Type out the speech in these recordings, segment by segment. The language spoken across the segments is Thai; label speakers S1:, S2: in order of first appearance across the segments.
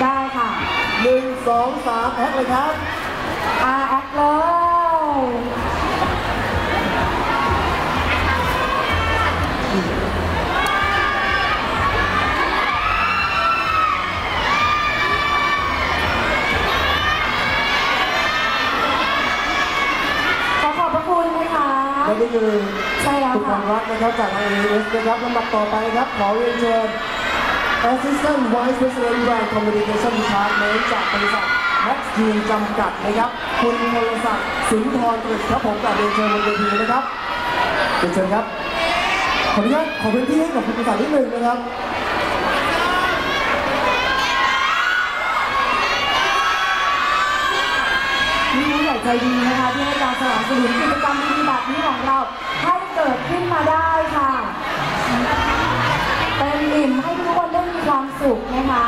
S1: ได้ค่ะ
S2: หนึ่งสองสามแอคเลยครับ
S1: อาแอคเลยขอขอบพระคุณนะคะ
S2: และนี่คือ
S1: ใช่แล้ว
S2: คุณค
S1: ค่ะ
S2: วามรักนะครับจาก AIS นะครับลำดับต่อไปครับขอเรียนเชิญ Assistant Vice President Brand Communication Department จากบริษัท Max Team จำกัดนะครับ คุณพลศักดิ์สุนทรกฤษครับผมกับเรียนเชิญบนเวทีนะครับเรียนเชิญครับ ขออนุญาตขอพื้นที่ให้กับคุณประสานนิดหนึ่งนะครับ
S1: นี่ผู้ใหญ่ใจดีนะคะที่ให้การสนับสนุนกิจกรรมดีๆแบบนี้ของเราให้เกิดขึ้นมาได้ค่ะ สุขนะคะ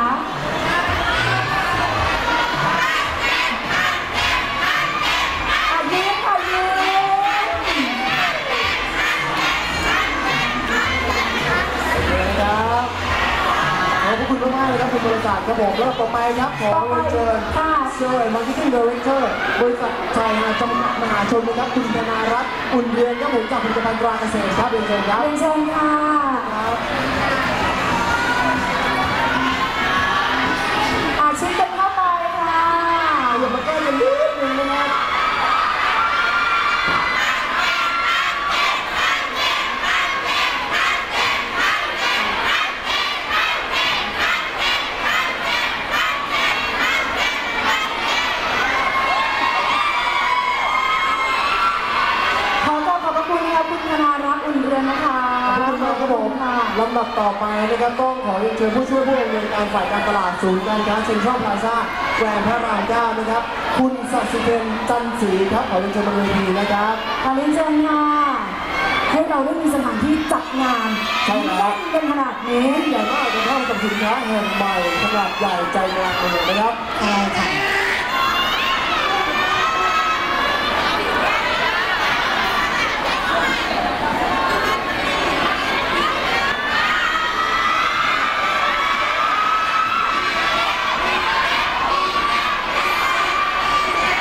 S1: อะยิ้มค่ะยิ้ม
S2: ครับขอบพระคุณมากๆเลยครับคุณบริษัทครับผมแล้วต่อไปครับขอเรียนเชิญ
S1: ค่ะ
S2: เซอร์มาร์เก็ตติ้งดีเรคเตอร์บริษัทชายหาดจำกัดมหาชนนะครับคุณธนารัตน์อุ่นเรือนครับผมจากผลิตภัณฑ์ตราเกษตรครับเรียนเชิญครับ
S1: เรียนเชิญค่ะ
S2: ครับ
S1: อาชิดกันเข้าไปค่ะ
S2: ขยับมาใกล้กันนิดนึงนะครับ
S1: ขอขอบพระคุณค่ะคุณธนารักษ์อุ่นเรือนนะคะ
S2: ขอบคุณมากครับผม
S1: ค่ะ
S2: ลำดับต่อไปนะครับต้องขอเรียนเชิญผู้ช่วยผู้อำนวยการฝ่ายการตลาดศูนย์การค้าเซ็นทรัลพลาซ่าแกรนด์พระรามเก้านะครับ คุณสัสิเพนจันทร์ศรีครับขอเรียนเชิญบนเวทีนะครับ
S1: ขอเรียนเชิญค่ะให้เราได้มีสถานที่จัดงาน
S2: ใช่แล้ว
S1: เล่นกันขนาดนี้
S2: ใหญ่มากจะเข้ากับสินค้าแห่งใหม่ขนาดใหญ่ใจกลางเมืองนะครับ
S1: ใช่ค่ะ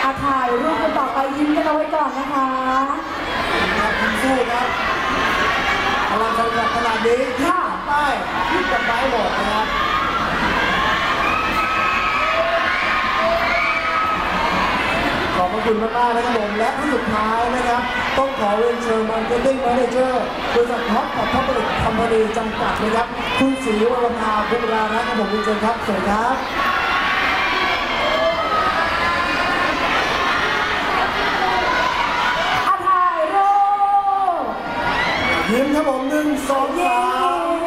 S1: อาถ่ายรูปกันต่อไปยิ้ม ก่อนนะคะ
S2: ครับคุณสู้ครับพลังสังกัดขนาดนี้ที่ใต้ที่กับไม้หมดนะครับขอบพระคุณมากๆนะครับผมและที่สุดท้ายนะครับ ต้องขอเรียนเชิญมาร์เก็ตติ้งแมเนเจอร์บริษัทท็อปกับท็อปผลิตคอมพานีจำกัดนะครับ คุณศรีวรภาบุญรานะครับผมเรียนเชิญครับสวัสดีครับ นึ่งสองสาม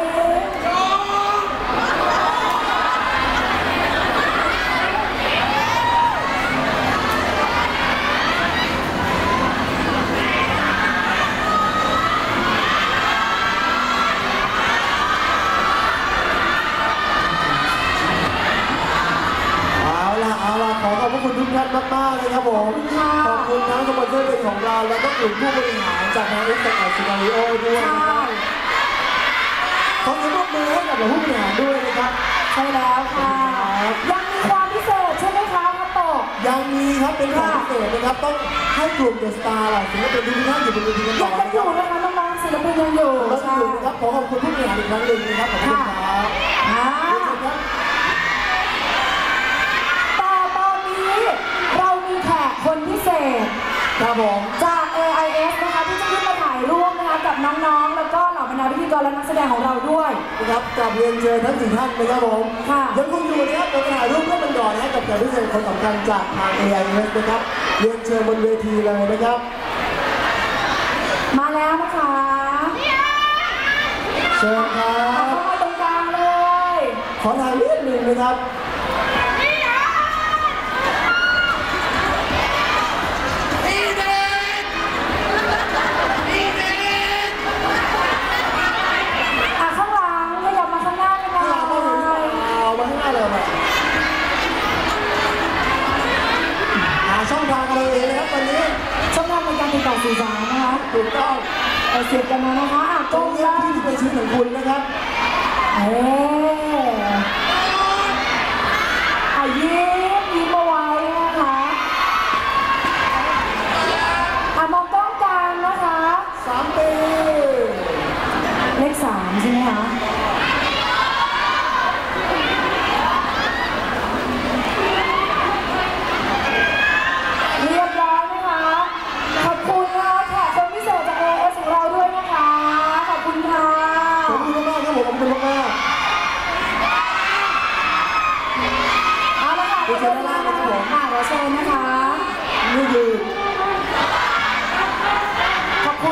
S2: ขอขอบพระคุณทุกท่านมากๆเลยครับผม ขอบคุณทั้งสปอนเซอร์เป็นของเรา แล้วก็กลุ่มผู้บริหาร จากทางเอ็กซ์แอนด์ซีนาริโอด้วย
S1: ใช่
S2: นะครับขอเสียงปรบมือให้กับผู้บริหารด้วยนะครับ
S1: ใช่แล้วค่ะ
S2: ครับ
S1: ยังมีความพิเศษใช่ไหมคะพระโตก
S2: ยังมีครับเป็นของพิเศษนะครับต้องให้กลุ่มเดอะสตาร์เหล่าศิลปินทุกท่านอยู่บนเวทีกันต่
S1: ยั
S2: อง
S1: กัน
S2: นะ
S1: อ
S2: ครั
S1: ยู่
S2: บ
S1: นะคะน้องๆศิลปินยังอยู่
S2: เราจะ
S1: ใช่
S2: อยู่นะครับขอขอบคุณผู้บริหารอีกครั้งหนึ่งนะครับขอบคุณครับ
S1: อ่า
S2: เรียนเชิญครับ
S1: แต่ตอนนี้เรามีแขกคนพิเศษ
S2: ครับผม
S1: จาก AIS นะคะที่ กับน้องๆ แล้วก็เหล่าบรรดาพิธีกรและนักแสดงของเราด้วย
S2: นะครับกับเรียนเชิญทั้งสี่ท่านนะครับผม
S1: ค่ะ
S2: ยังคงอยู่นะครับเราถ่ายรูปร่วมกันก่อนนะครับกับแขกพิเศษคนสำคัญจากทาง AIS นะครับเรียนเชิญบนเวทีเลยนะครับ
S1: มาแล้วนะคะ
S2: เชิญครั
S1: เอา
S2: บ
S1: เข้ามาตรงกลางเลย
S2: ขอถ่ายนิดหนึ่งนะครับ
S1: อะข้างหลังขยับมาข้างหน้ากันหน่
S2: ถ้าเราไม่เห็น
S1: อย
S2: เอามาข้างหน้าเลยมาหาช่องทางกันเลยเองนะครับตอนนี้
S1: ช่องทางใน การติดต่อสื่อสารนะคะ
S2: ถูกต้อง
S1: เอาเสียบกันมานะคะอะ
S2: ต
S1: ก
S2: ร
S1: ล้
S2: ง
S1: อง
S2: นี้
S1: ล่า
S2: ที่เป็นชีวิตของคุณนะครับ
S1: เอ๊ะ
S2: เ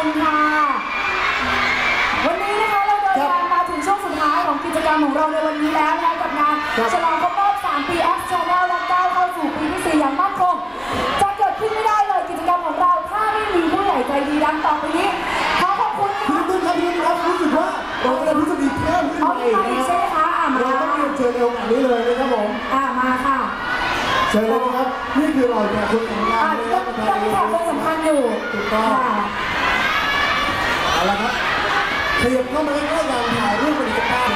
S2: คุ
S1: ณค่ะ วันนี้นะคะเราเดินทางมาถึงช่วงสุดท้ายของกิจกรรมของเราในวันนี้แล้วนะคะกับงานฉลองครบรอบ3ปี X Channel และก้าวเข้าสู่ปีที่ 4 อย่างมั่นคง จะเกิดขึ้นไม่ได้เลยกิจกรรมของเรา ถ้าไม่มีผู้ใหญ่ใจดีดังต่อไปนี้ขอขอบคุณ
S2: พี่
S1: ค่ะ
S2: ตุ้นครับพี่ตุ้นครับรู้สึกว่าเราจะได้รู้สึกดีเพิ่มขึ้น
S1: เอา
S2: มา
S1: อี
S2: อี
S1: ก
S2: ก
S1: มาอีก
S2: นะค
S1: ใช่
S2: รับ
S1: ไหมคะอะมา
S2: เราต้องเรียนเชิญในโอกาสนี้เลยนะครับผม
S1: อะมาค่ะ
S2: เชิญเลยนะครับนี่คือเราแขกคนของงาน
S1: อะ
S2: นะค
S1: ยั
S2: รับ
S1: ง
S2: ประธา
S1: ยัง
S2: น
S1: มีแขกคนสำคัญอยู่
S2: ถูกต้อง
S1: ค่ะ
S2: เอา ละครับขยับเข้ามาใกล้ๆกันถ่ายรูปบรรยากาศ